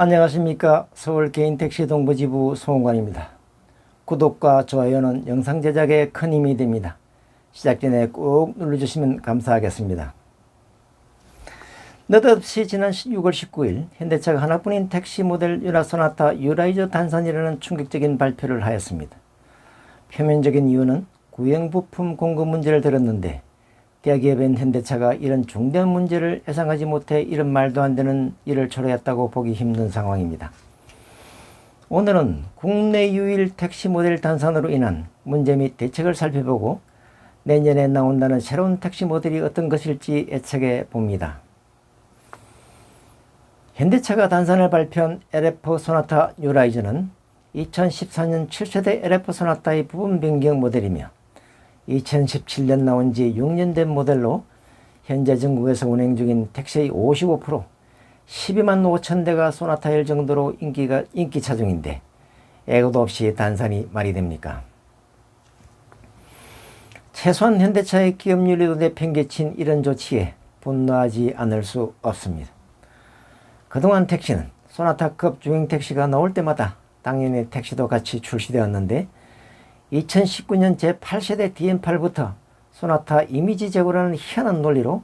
안녕하십니까 서울 개인택시 동부지부 송관입니다. 구독과 좋아요는 영상 제작에 큰 힘이 됩니다. 시작 전에 꼭 눌러주시면 감사하겠습니다. 느닷없이 지난 6월 19일 현대차가 하나뿐인 택시 모델 유라 소나타 유라이저 단산이라는 충격적인 발표를 하였습니다. 표면적인 이유는 구형 부품 공급 문제를 들었는데 대기업인 현대차가 이런 중대한 문제를 예상하지 못해 이런 말도 안 되는 일을 초래했다고 보기 힘든 상황입니다. 오늘은 국내 유일 택시 모델 단산으로 인한 문제 및 대책을 살펴보고 내년에 나온다는 새로운 택시 모델이 어떤 것일지 예측해 봅니다. 현대차가 단산을 발표한 LF 소나타 뉴라이저는 2014년 7세대 LF 소나타의 부분 변경 모델이며 2017년 나온 지 6년 된 모델로 현재 전국에서 운행 중인 택시의 55% 12만 5천 대가 소나타일 정도로 인기가 인기차 중인데 애고도 없이 단산이 말이 됩니까? 최소한 현대차의 기업 윤리도 내팽개친 이런 조치에 분노하지 않을 수 없습니다. 그동안 택시는 소나타급 중형 택시가 나올 때마다 당연히 택시도 같이 출시되었는데 2019년 제8세대 DM8부터 소나타 이미지 제고라는 희한한 논리로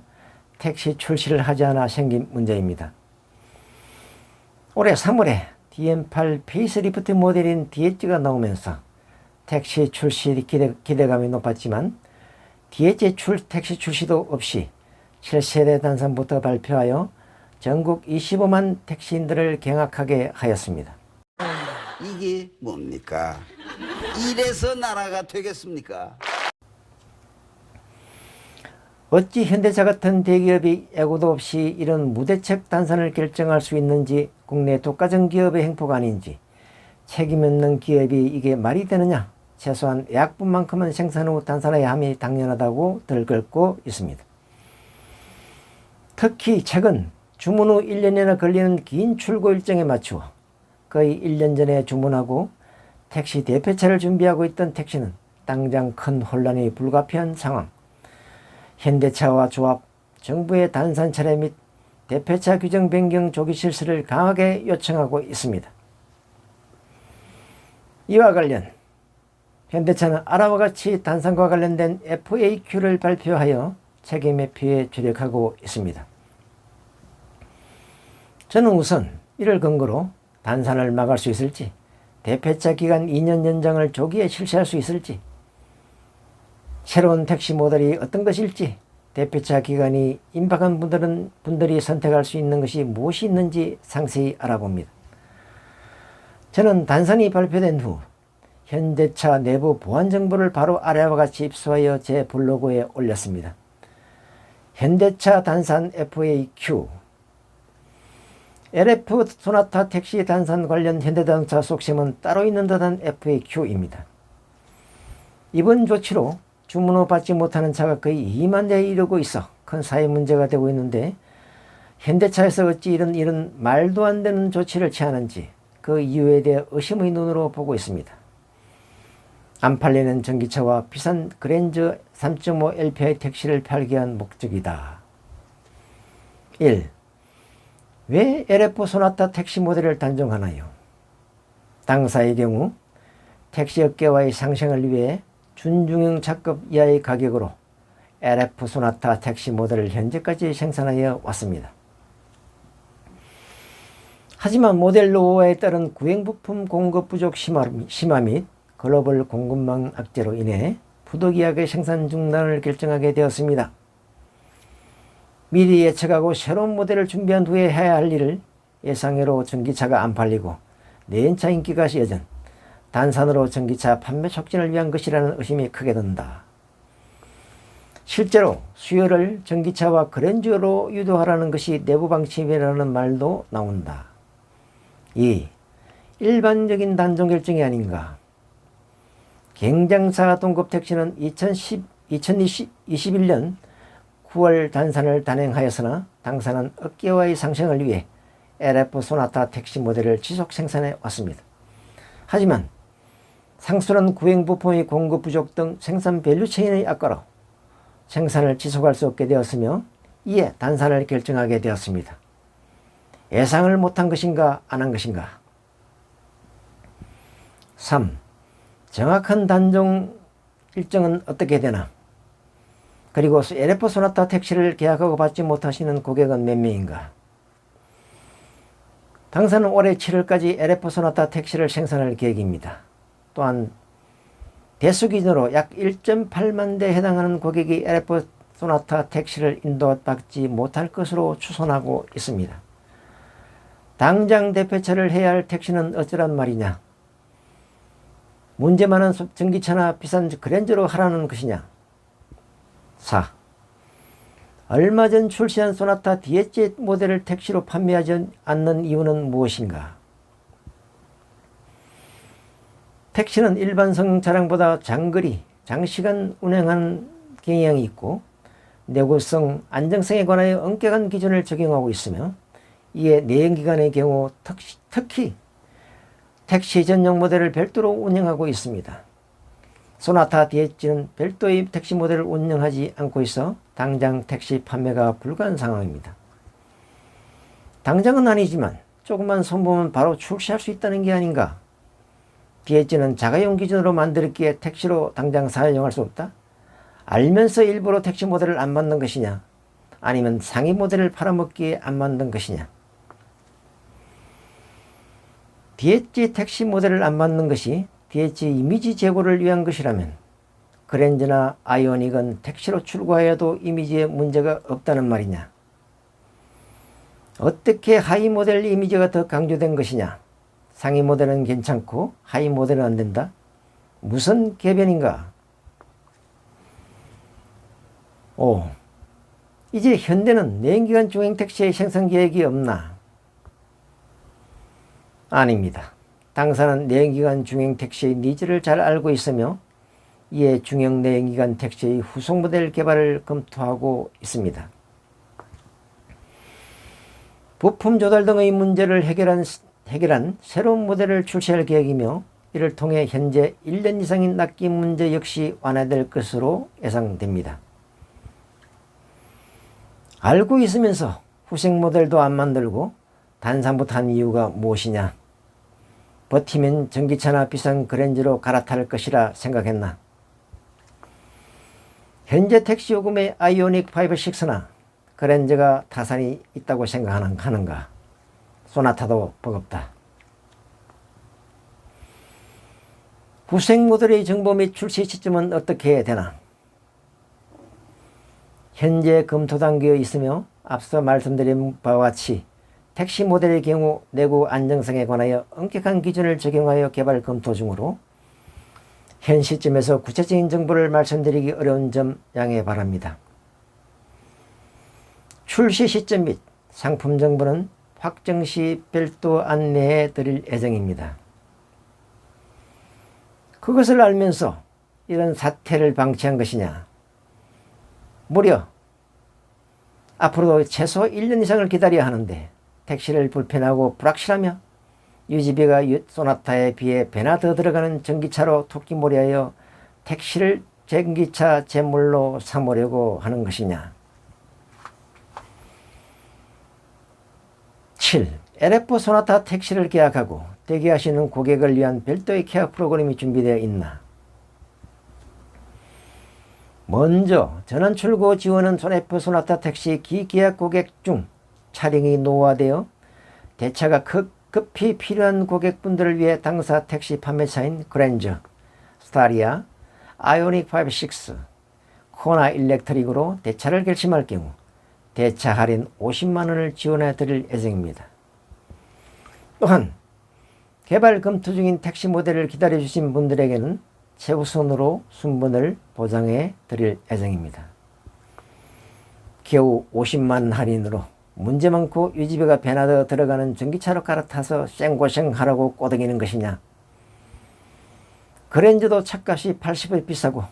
택시 출시를 하지 않아 생긴 문제입니다. 올해 3월에 DM8 페이스리프트 모델인 DH가 나오면서 택시 출시 기대, 기대감이 높았지만 DH 출, 택시 출시도 없이 7세대 단산부터 발표하여 전국 25만 택시인들을 경악하게 하였습니다. 이게 뭡니까? 이래서 나라가 되겠습니까? 어찌 현대차 같은 대기업이 애고도 없이 이런 무대책 단산을 결정할 수 있는지 국내 독과점 기업의 행포가 아닌지 책임 있는 기업이 이게 말이 되느냐 최소한 약분만큼은 생산 후 단산해야 함이 당연하다고 들끓고 있습니다. 특히 최근 주문 후 1년이나 걸리는 긴 출고 일정에 맞추어 거의 1년 전에 주문하고 택시 대표차를 준비하고 있던 택시는 당장 큰 혼란이 불가피한 상황. 현대차와 조합, 정부의 단산 차례 및 대표차 규정 변경 조기 실시를 강하게 요청하고 있습니다. 이와 관련 현대차는 아라와 같이 단산과 관련된 FAQ를 발표하여 책임 회피에 주력하고 있습니다. 저는 우선 이를 근거로 단산을 막을 수 있을지, 대폐차 기간 2년 연장을 조기에 실시할 수 있을지, 새로운 택시 모델이 어떤 것일지, 대폐차 기간이 임박한 분들은 분들이 선택할 수 있는 것이 무엇이 있는지 상세히 알아봅니다. 저는 단산이 발표된 후 현대차 내부 보안 정보를 바로 아래와 같이 입수하여 제 블로그에 올렸습니다. 현대차 단산 FAQ LF 소나타 택시 단산 관련 현대자동차 속셈은 따로 있는 듯한 FAQ입니다. 이번 조치로 주문 후 받지 못하는 차가 거의 2만 대에 이르고 있어 큰 사회 문제가 되고 있는데 현대차에서 어찌 이런 이런 말도 안 되는 조치를 취하는지 그 이유에 대해 의심의 눈으로 보고 있습니다. 안 팔리는 전기차와 비싼 그랜저 3.5 LPI 택시를 팔기 위한 목적이다. 1. 왜 LF 소나타 택시 모델을 단종하나요? 당사의 경우 택시 업계와의 상생을 위해 준중형 차급 이하의 가격으로 LF 소나타 택시 모델을 현재까지 생산하여 왔습니다. 하지만 모델 노후화에 따른 구행 부품 공급 부족 심화, 심화 및 글로벌 공급망 악재로 인해 부득이하게 생산 중단을 결정하게 되었습니다. 미리 예측하고 새로운 모델을 준비한 후에 해야 할 일을 예상외로 전기차가 안 팔리고 내연차 인기가 여전 단산으로 전기차 판매 촉진을 위한 것이라는 의심이 크게 든다. 실제로 수요를 전기차와 그랜저로 유도하라는 것이 내부 방침이라는 말도 나온다. 2. 일반적인 단종 결정이 아닌가. 경장사 동급 택시는 2010, 2021년 9월 단산을 단행하였으나 당사는 업계와의 상생을 위해 LF 소나타 택시 모델을 지속 생산해 왔습니다. 하지만 상수는 구행 부품의 공급 부족 등 생산 밸류 체인의 악화로 생산을 지속할 수 없게 되었으며 이에 단산을 결정하게 되었습니다. 예상을 못한 것인가 안 한 것인가 3. 정확한 단종 일정은 어떻게 되나 그리고 LF 소나타 택시를 계약하고 받지 못하시는 고객은 몇 명인가 당사는 올해 7월까지 LF 소나타 택시를 생산할 계획입니다. 또한 대수 기준으로 약 1.8만 대에 해당하는 고객이 LF 소나타 택시를 인도받지 못할 것으로 추론하고 있습니다. 당장 대표처를 해야 할 택시는 어쩌란 말이냐? 문제 많은 전기차나 비싼 그랜저로 하라는 것이냐? 4. 얼마 전 출시한 소나타 디에제 모델을 택시로 판매하지 않는 이유는 무엇인가? 택시는 일반성 차량보다 장거리, 장시간 운행하는 경향이 있고 내구성, 안정성에 관하여 엄격한 기준을 적용하고 있으며 이에 내연기관의 경우 특히 택시 전용 모델을 별도로 운영하고 있습니다. 소나타 디에지는 별도의 택시 모델을 운영하지 않고 있어 당장 택시 판매가 불가한 상황입니다. 당장은 아니지만 조금만 손보면 바로 출시할 수 있다는 게 아닌가? 디에지는 자가용 기준으로 만들었기에 택시로 당장 사용할 수 없다? 알면서 일부러 택시 모델을 안 만든 것이냐? 아니면 상위 모델을 팔아먹기에 안 만든 것이냐? 디에지 택시 모델을 안 만든 것이 디에지 이미지 제고를 위한 것이라면 그랜저나 아이오닉은 택시로 출고하여도 이미지에 문제가 없다는 말이냐? 어떻게 하이 모델 이미지가 더 강조된 것이냐? 상위 모델은 괜찮고 하이 모델은 안 된다? 무슨 개변인가? 오, 이제 현대는 내연기관 중행 택시의 생산 계획이 없나? 아닙니다. 당사는 내연기관 중행 택시의 니즈를 잘 알고 있으며 이에 중형 내연기관 택시의 후속 모델 개발을 검토하고 있습니다. 부품 조달 등의 문제를 해결한, 해결한 새로운 모델을 출시할 계획이며 이를 통해 현재 1년 이상인 납기 문제 역시 완화될 것으로 예상됩니다. 알고 있으면서 후생 모델도 안 만들고 단상부터 한 이유가 무엇이냐? 버티면 전기차나 비싼 그랜저로 갈아탈 것이라 생각했나? 현재 택시 요금의 아이오닉 5, 6나 그랜저가 타산이 있다고 생각하는가? 소나타도 버겁다. 후생 모델의 정보 및 출시 시점은 어떻게 되나? 현재 검토 단계에 있으며 앞서 말씀드린 바와 같이 택시 모델의 경우 내구 안정성에 관하여 엄격한 기준을 적용하여 개발 검토 중으로 현 시점에서 구체적인 정보를 말씀드리기 어려운 점 양해 바랍니다. 출시 시점 및 상품 정보는 확정 시 별도 안내해 드릴 예정입니다. 그것을 알면서 이런 사태를 방치한 것이냐? 무려 앞으로도 최소 1년 이상을 기다려야 하는데 택시를 불편하고 불확실하며 유지비가 소나타에 비해 배나 더 들어가는 전기차로 토끼몰이하여 택시를 전기차 제물로 삼으려고 하는 것이냐. 7. LF 소나타 택시를 계약하고 대기하시는 고객을 위한 별도의 케어 프로그램이 준비되어 있나? 먼저 전원 출고 지원은 손F 소나타 택시 기계약 고객 중 차량이 노후화되어 대차가 급, 급히 필요한 고객분들을 위해 당사 택시 판매사인 그랜저, 스타리아, 아이오닉 5, 6, 코나 일렉트릭으로 대차를 결심할 경우 대차 할인 50만 원을 지원해 드릴 예정입니다. 또한 개발 검토 중인 택시 모델을 기다려 주신 분들에게는 최우선으로 순번을 보장해 드릴 예정입니다. 겨우 50만 할인으로 문제 많고 유지비가 배나 더 들어가는 전기차로 갈아타서 쌩고생 하라고 꼬드기는 것이냐. 그랜저도 차값이 80을 비싸고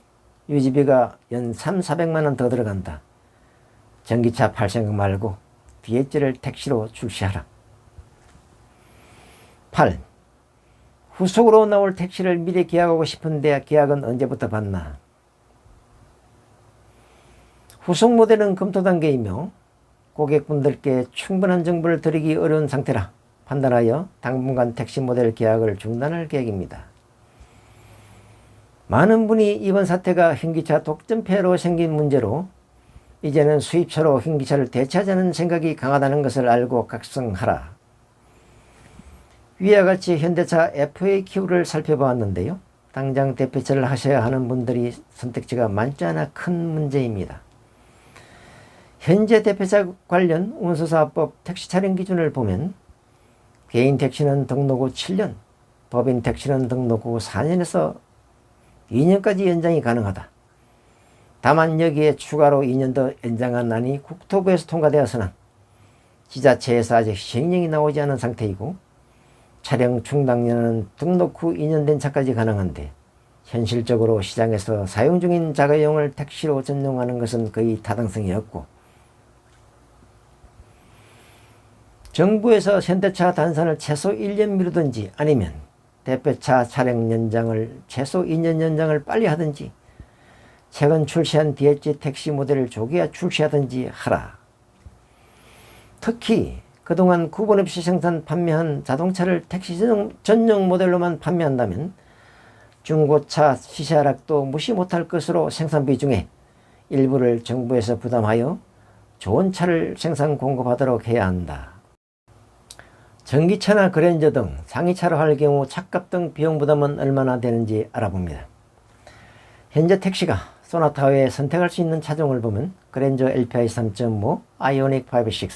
유지비가 연 3, 400만 원 더 들어간다. 전기차 팔 생각 말고 디에지를 택시로 출시하라. 8. 후속으로 나올 택시를 미리 계약하고 싶은데 계약은 언제부터 받나? 후속 모델은 검토 단계이며 고객분들께 충분한 정보를 드리기 어려운 상태라 판단하여 당분간 택시 모델 계약을 중단할 계획입니다. 많은 분이 이번 사태가 현기차 독점폐로 생긴 문제로 이제는 수입차로 현기차를 대체하자는 생각이 강하다는 것을 알고 각성하라. 위와 같이 현대차 FAQ를 살펴보았는데요. 당장 대표차를 하셔야 하는 분들이 선택지가 많지 않아 큰 문제입니다. 현재 대표차 관련 운수사업법 택시 차량 기준을 보면 개인 택시는 등록 후 7년, 법인 택시는 등록 후 4년에서 2년까지 연장이 가능하다. 다만 여기에 추가로 2년 더 연장한 안이 국토부에서 통과되었으나 지자체에서 아직 시행령이 나오지 않은 상태이고 차량 충당년은 등록 후 2년 된 차까지 가능한데 현실적으로 시장에서 사용 중인 자가용을 택시로 전용하는 것은 거의 타당성이 없고 정부에서 현대차 단산을 최소 1년 미루든지 아니면 대표차 차량 연장을 최소 2년 연장을 빨리 하든지 최근 출시한 DH 택시 모델을 조기에 출시하든지 하라. 특히 그동안 구분 없이 생산 판매한 자동차를 택시 전용, 전용 모델로만 판매한다면 중고차 시세 하락도 무시 못할 것으로 생산비 중에 일부를 정부에서 부담하여 좋은 차를 생산 공급하도록 해야 한다. 전기차나 그랜저 등 상위차로 할 경우 차값 등 비용 부담은 얼마나 되는지 알아봅니다. 현재 택시가 소나타 외에 선택할 수 있는 차종을 보면 그랜저 LPI 3.5, 아이오닉 5, 6,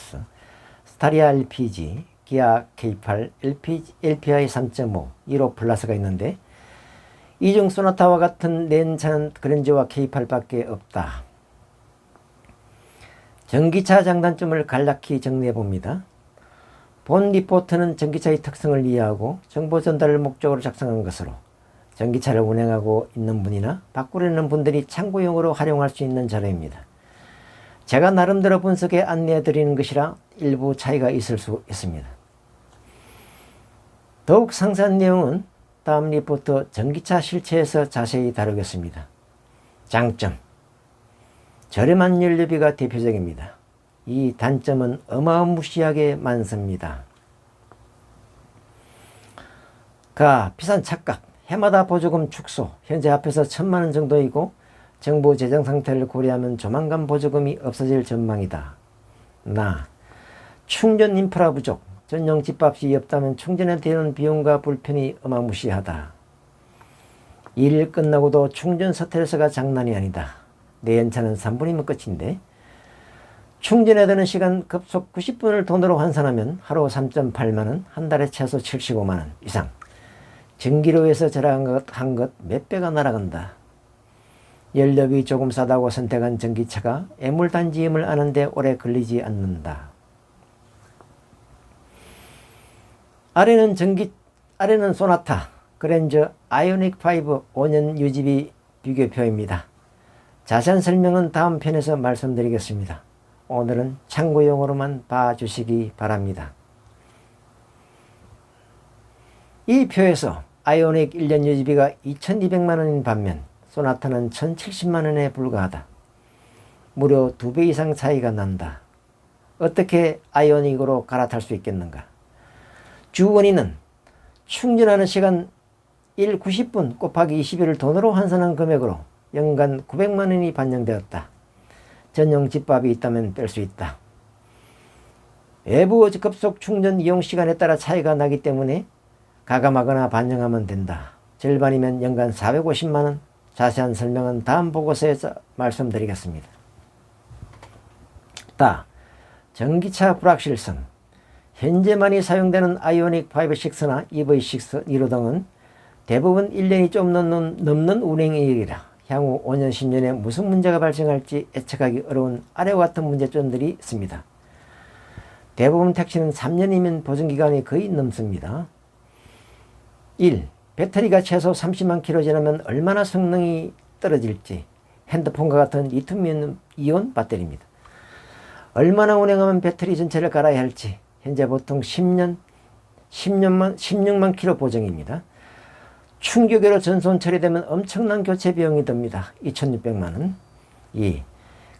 스타리아 LPG, 기아 K8, LPG, LPI 3.5, 1호 플러스가 있는데 이중 소나타와 같은 렌차는 그랜저와 K8밖에 없다. 전기차 장단점을 간략히 정리해 봅니다. 본 리포트는 전기차의 특성을 이해하고 정보 전달을 목적으로 작성한 것으로 전기차를 운행하고 있는 분이나 바꾸려는 분들이 참고용으로 활용할 수 있는 자료입니다. 제가 나름대로 분석해 안내해 드리는 것이라 일부 차이가 있을 수 있습니다. 더욱 상세한 내용은 다음 리포트 전기차 실체에서 자세히 다루겠습니다. 장점 저렴한 연료비가 대표적입니다. 이 단점은 어마무시하게 많습니다. 가 비싼 차값, 해마다 보조금 축소, 현재 합해서 천만 원 정도이고 정부 재정 상태를 고려하면 조만간 보조금이 없어질 전망이다. 나 충전 인프라 부족, 전용 집값이 없다면 충전에 드는 비용과 불편이 어마무시하다. 일 끝나고도 충전 스트레스가 장난이 아니다. 내 연차는 3분이면 끝인데 충전에 드는 시간 급속 90분을 돈으로 환산하면 하루 3.8만 원, 한 달에 최소 75만 원 이상. 전기료에서 절약한 것 한 것 몇 배가 날아간다. 연료비 조금 싸다고 선택한 전기차가 애물단지임을 아는데 오래 걸리지 않는다. 아래는 전기 아래는 소나타, 그랜저, 아이오닉 5 5년 유지비 비교표입니다. 자세한 설명은 다음 편에서 말씀드리겠습니다. 오늘은 참고용으로만 봐주시기 바랍니다. 이 표에서 아이오닉 1년 유지비가 2,200만 원인 반면 소나타는 1,070만 원에 불과하다. 무려 두배 이상 차이가 난다. 어떻게 아이오닉으로 갈아탈 수 있겠는가? 주 원인은 충전하는 시간 1 90분 곱하기 20일을 돈으로 환산한 금액으로 연간 900만 원이 반영되었다. 전용 집밥이 있다면 뺄 수 있다. 외부 급속 충전 이용 시간에 따라 차이가 나기 때문에 가감하거나 반영하면 된다. 절반이면 연간 450만 원. 자세한 설명은 다음 보고서에서 말씀드리겠습니다. 다 전기차 불확실성 현재 많이 사용되는 아이오닉 5, 6나 EV6, 1호 등은 대부분 1년이 좀 넘는, 넘는 운행이라 향후 5년, 10년에 무슨 문제가 발생할지 예측하기 어려운 아래와 같은 문제점들이 있습니다. 대부분 택시는 3년이면 보증기간이 거의 넘습니다. 1. 배터리가 최소 30만 킬로 지나면 얼마나 성능이 떨어질지 핸드폰과 같은 리튬 이온 배터리입니다. 얼마나 운행하면 배터리 전체를 갈아야 할지 현재 보통 10년, 10년만, 16만 킬로 보정입니다. 충격으로 전손 처리되면 엄청난 교체 비용이 듭니다. 2,600만 원. 2.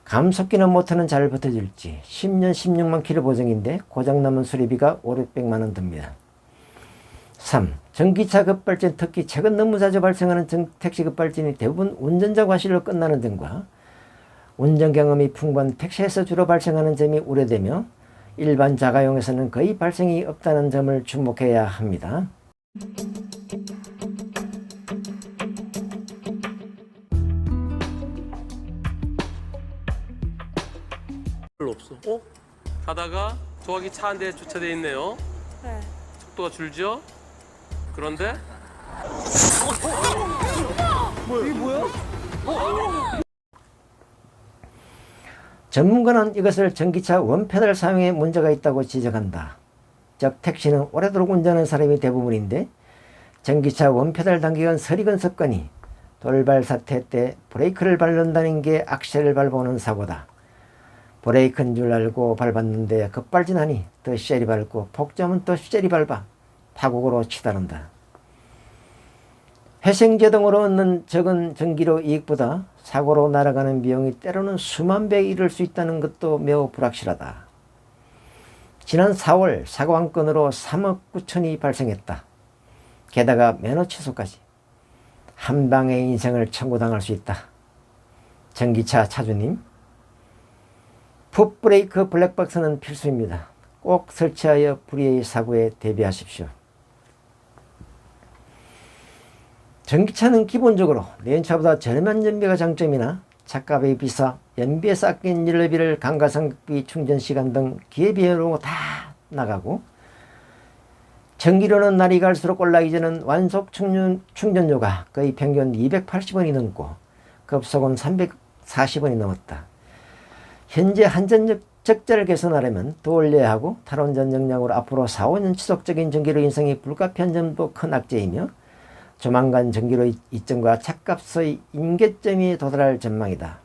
감속기는 모터는 잘 버텨줄지 10년 16만 킬로 보증인데 고장나면 수리비가 5, 600만 원 듭니다. 3. 전기차 급발진 특히 최근 너무 자주 발생하는 전- 택시 급발진이 대부분 운전자 과실로 끝나는 점과 운전 경험이 풍부한 택시에서 주로 발생하는 점이 우려되며 일반 자가용에서는 거의 발생이 없다는 점을 주목해야 합니다. 어. 어? 가다가 조각이 차한 대 주차돼 있네요. 네. 속도가 줄죠? 그런데 전문가는 이것을 전기차 원페달 사용에 문제가 있다고 지적한다. 즉 택시는 오래도록 운전하는 사람이 대부분인데 전기차 원페달 당기건 서리건 습관이 돌발 사태 때 브레이크를 밟는다는 게 악셀을 밟아오는 사고다. 브레이크인 줄 알고 밟았는데 급발진하니 더 세리 밟고 폭점은 더 세리 밟아 파국으로 치달은다. 회생제동으로 얻는 적은 전기료 이익보다 사고로 날아가는 비용이 때로는 수만 배에 이를 수 있다는 것도 매우 불확실하다. 지난 4월 사고 한 건으로 3억 9천이 발생했다. 게다가 면허 취소까지. 한 방에 인생을 청구당할 수 있다. 전기차 차주님, 풋브레이크 블랙박스는 필수입니다. 꼭 설치하여 불의의 사고에 대비하십시오. 전기차는 기본적으로 내연차보다 저렴한 연비가 장점이나 차값이 비싸 연비에서 아낀 연료비를 감가상각비 충전시간 등 기회비용으로 다 나가고 전기료는 날이 갈수록 올라가기 전은 완속 충전, 충전료가 거의 평균 280원이 넘고 급속은 340원이 넘었다. 현재 한전 적자를 개선하려면 더 올려야 하고 탈원전 역량으로 앞으로 4, 5년 지속적인 전기료 인상이 불가피한 점도 큰 악재이며 조만간 전기료 이점과 차값의 임계점이 도달할 전망이다.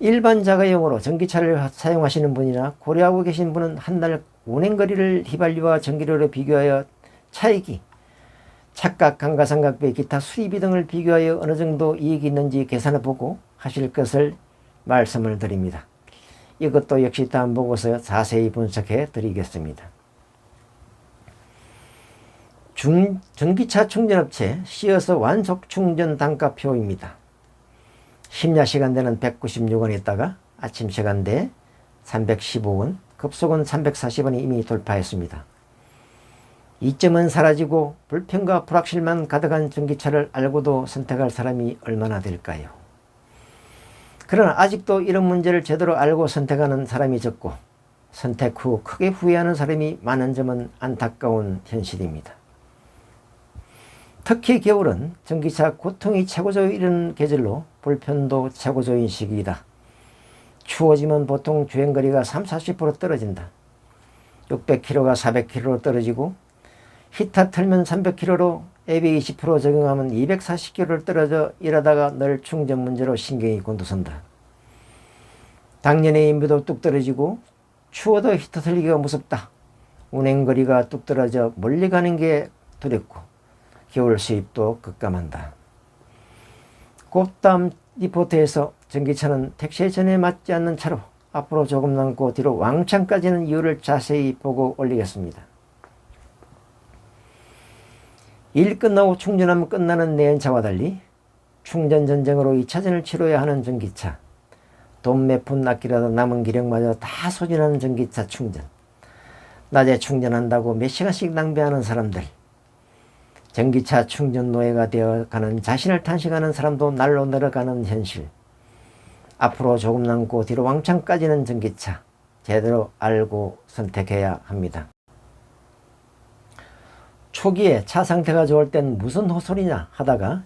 일반 자가용으로 전기차를 사용하시는 분이나 고려하고 계신 분은 한 달 운행거리를 휘발유와 전기료로 비교하여 차익이 착각, 감가상각비, 기타 수리비 등을 비교하여 어느 정도 이익이 있는지 계산해 보고 하실 것을 말씀을 드립니다. 이것도 역시 다음 보고서 자세히 분석해 드리겠습니다. 중, 전기차 충전업체 시어서 완속 충전 단가표입니다. 심야 시간대는 196원이었다가 아침 시간대 315원, 급속은 340원이 이미 돌파했습니다. 이점은 사라지고 불평과 불확실만 가득한 전기차를 알고도 선택할 사람이 얼마나 될까요? 그러나 아직도 이런 문제를 제대로 알고 선택하는 사람이 적고 선택 후 크게 후회하는 사람이 많은 점은 안타까운 현실입니다. 특히 겨울은 전기차 고통이 최고조에 이르는 계절로 불편도 최고조인 시기이다. 추워지면 보통 주행거리가 3, 40% 떨어진다. 600km가 400km로 떨어지고 히터 틀면 300km로 앱이 20% 적용하면 240km를 떨어져 일하다가 늘 충전 문제로 신경이 곤두선다. 당연히 인비도 뚝 떨어지고 추워도 히터 틀기가 무섭다. 운행거리가 뚝 떨어져 멀리 가는 게 두렵고 겨울 수입도 급감한다. 꽃담 리포트에서 전기차는 택시의 전에 맞지 않는 차로 앞으로 조금 남고 뒤로 왕창 까지는 이유를 자세히 보고 올리겠습니다. 일 끝나고 충전하면 끝나는 내연차와 달리 충전 전쟁으로 2차전을 치러야 하는 전기차. 돈 몇 푼 아끼려다 남은 기력마저 다 소진하는 전기차 충전. 낮에 충전한다고 몇 시간씩 낭비하는 사람들. 전기차 충전 노예가 되어가는 자신을 탄식하는 사람도 날로 늘어가는 현실. 앞으로 조금 남고 뒤로 왕창 까지는 전기차. 제대로 알고 선택해야 합니다. 초기에 차 상태가 좋을 땐 무슨 호소리냐 하다가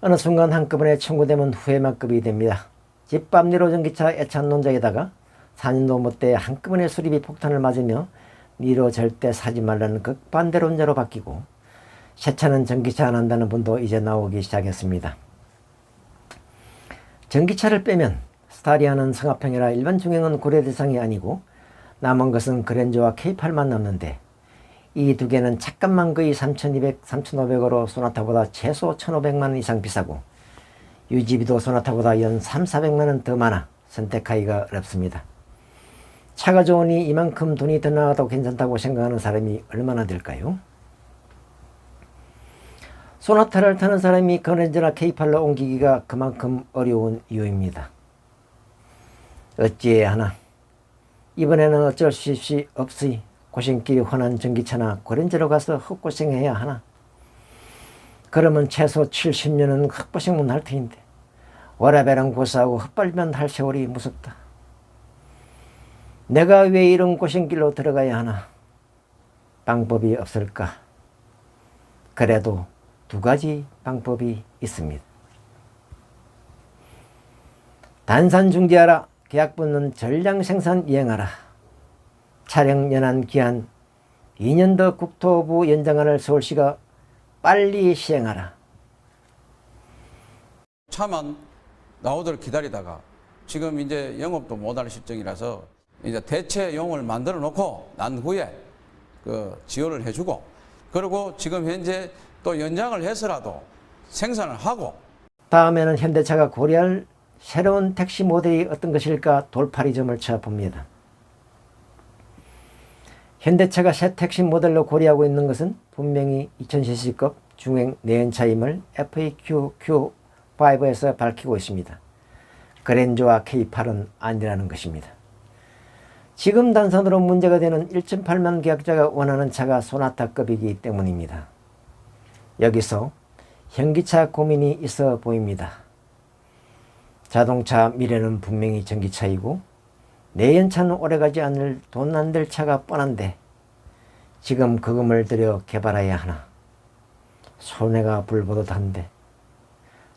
어느 순간 한꺼번에 청구되면 후회만 급이 됩니다. 집밥 니로 전기차 애찬론자에다가 4년도 못돼 한꺼번에 수리비 폭탄을 맞으며 니로 절대 사지 말라는 극반대론자로 바뀌고 새 차는 전기차 안 한다는 분도 이제 나오기 시작했습니다. 전기차를 빼면 스타리아는 성합형이라 일반 중형은 고려 대상이 아니고 남은 것은 그랜저와 K8만 남는데 이 두 개는 차값만 거의 3,200, 3,500으로 소나타보다 최소 1,500만 원 이상 비싸고 유지비도 소나타보다 연 3, 400만 원 더 많아 선택하기가 어렵습니다. 차가 좋으니 이만큼 돈이 더 나가도 괜찮다고 생각하는 사람이 얼마나 될까요? 소나타를 타는 사람이 그랜저나 K8로 옮기기가 그만큼 어려운 이유입니다. 어찌해야 하나? 이번에는 어쩔 수 없이 고생길이 훤한 전기차나 고렌저로 가서 헛고생해야 하나? 그러면 최소 70년은 헛고생만 할 터인데 워라벨은 고사하고 헛발만 할 세월이 무섭다. 내가 왜 이런 고생길로 들어가야 하나? 방법이 없을까? 그래도 두 가지 방법이 있습니다. 단산 중지하라. 계약분은 전량 생산 이행하라. 차량 연한 기한 2년 더 국토부 연장안을 서울시가 빨리 시행하라. 차만 나오도록 기다리다가 지금 이제 영업도 못할 실정이라서 이제 대체용을 만들어 놓고 난 후에 그 지원을 해주고 그리고 지금 현재 또 연장을 해서라도 생산을 하고 다음에는 현대차가 고려할 새로운 택시 모델이 어떤 것일까 돌파리점을 쳐봅니다. 현대차가 새 택시 모델로 고려하고 있는 것은 분명히 2000cc급 중행 내연차임을 FAQ-Q5에서 밝히고 있습니다. 그랜저와 K8은 아니라는 것입니다. 지금 단선으로 문제가 되는 1.8만 계약자가 원하는 차가 소나타급이기 때문입니다. 여기서 현기차 고민이 있어 보입니다. 자동차 미래는 분명히 전기차이고 내 연차는 오래가지 않을 돈 안 될 차가 뻔한데 지금 그금을 들여 개발해야 하나. 손해가 불보듯한데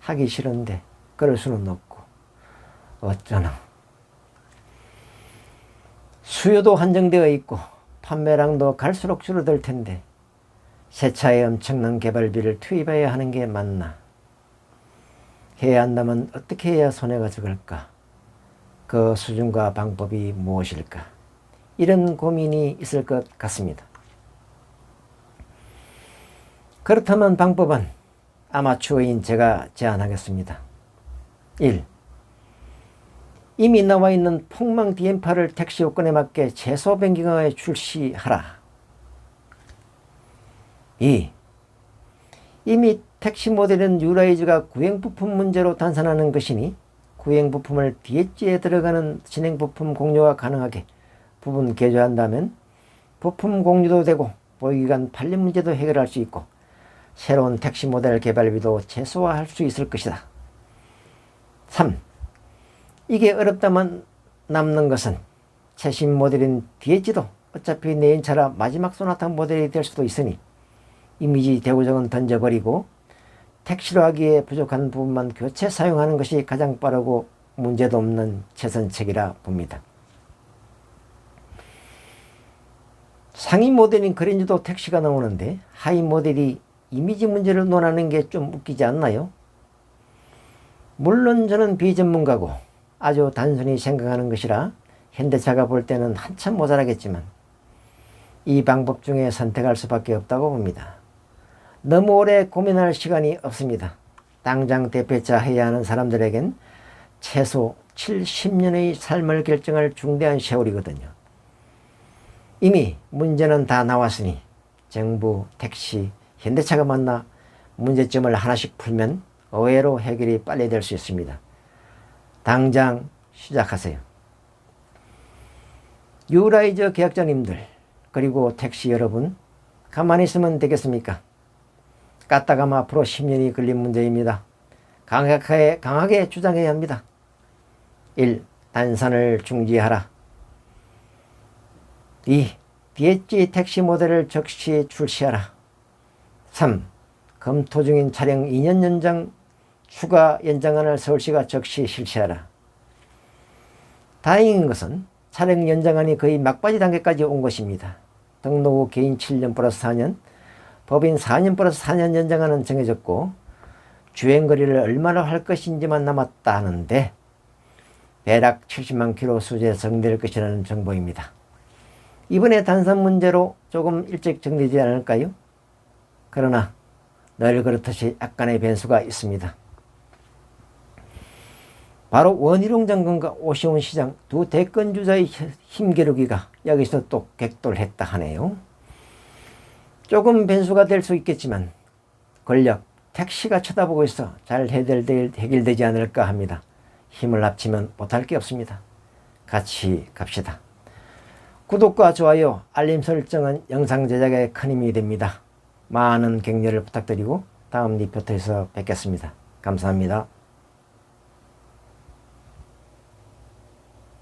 하기 싫은데 그럴 수는 없고 어쩌나. 수요도 한정되어 있고 판매량도 갈수록 줄어들 텐데 새 차에 엄청난 개발비를 투입해야 하는 게 맞나. 해야 한다면 어떻게 해야 손해가 적을까? 그 수준과 방법이 무엇일까? 이런 고민이 있을 것 같습니다. 그렇다면 방법은 아마추어인 제가 제안하겠습니다. 1. 이미 나와 있는 폭망 DM8을 택시 요건에 맞게 최소 변경하여 출시하라. 2. 이미 택시 모델은 유라이즈가 구행 부품 문제로 단산하는 것이니 구행 부품을 DH에 들어가는 진행 부품 공유가 가능하게 부분 개조한다면 부품 공유도 되고 보유기간 판림 문제도 해결할 수 있고 새로운 택시 모델 개발비도 최소화할 수 있을 것이다. 3. 이게 어렵다만 남는 것은 최신 모델인 DH도 어차피 내연차라 마지막 소나타 모델이 될 수도 있으니 이미지 대구정은 던져버리고 택시로 하기에 부족한 부분만 교체 사용하는 것이 가장 빠르고 문제도 없는 최선책이라 봅니다. 상위 모델인 그랜저도 택시가 나오는데 하위 모델이 이미지 문제를 논하는 게 좀 웃기지 않나요? 물론 저는 비전문가고 아주 단순히 생각하는 것이라 현대차가 볼 때는 한참 모자라겠지만 이 방법 중에 선택할 수밖에 없다고 봅니다. 너무 오래 고민할 시간이 없습니다. 당장 대표차 해야 하는 사람들에겐 최소 70년의 삶을 결정할 중대한 세월이거든요. 이미 문제는 다 나왔으니 정부, 택시, 현대차가 만나 문제점을 하나씩 풀면 의외로 해결이 빨리 될 수 있습니다. 당장 시작하세요. 유라이저 계약자님들 그리고 택시 여러분 가만히 있으면 되겠습니까? 까딱하면 앞으로 10년이 걸린 문제입니다. 강하게, 강하게 주장해야 합니다. 1. 단산을 중지하라. 2. DHG 택시 모델을 적시 출시하라. 3. 검토 중인 차량 2년 연장 추가 연장안을 서울시가 적시 실시하라. 다행인 것은 차량 연장안이 거의 막바지 단계까지 온 것입니다. 등록 후 개인 7년 플러스 4년, 법인 4년 플러스 4년 연장안은 정해졌고 주행거리를 얼마나 할 것인지만 남았다 하는데 대략 70만 킬로 수제 정될 것이라는 정보입니다. 이번에 단선 문제로 조금 일찍 정리되지 않을까요? 그러나 늘 그렇듯이 약간의 변수가 있습니다. 바로 원희룡 장관과 오시훈 시장 두 대권 주자의 힘겨루기가 여기서 또 객돌했다 하네요. 조금 변수가 될 수 있겠지만 권력 택시가 쳐다보고 있어 잘 해결될, 해결되지 않을까 합니다. 힘을 합치면 못할 게 없습니다. 같이 갑시다. 구독과 좋아요, 알림 설정은 영상 제작에 큰 힘이 됩니다. 많은 격려를 부탁드리고 다음 리포트에서 뵙겠습니다. 감사합니다.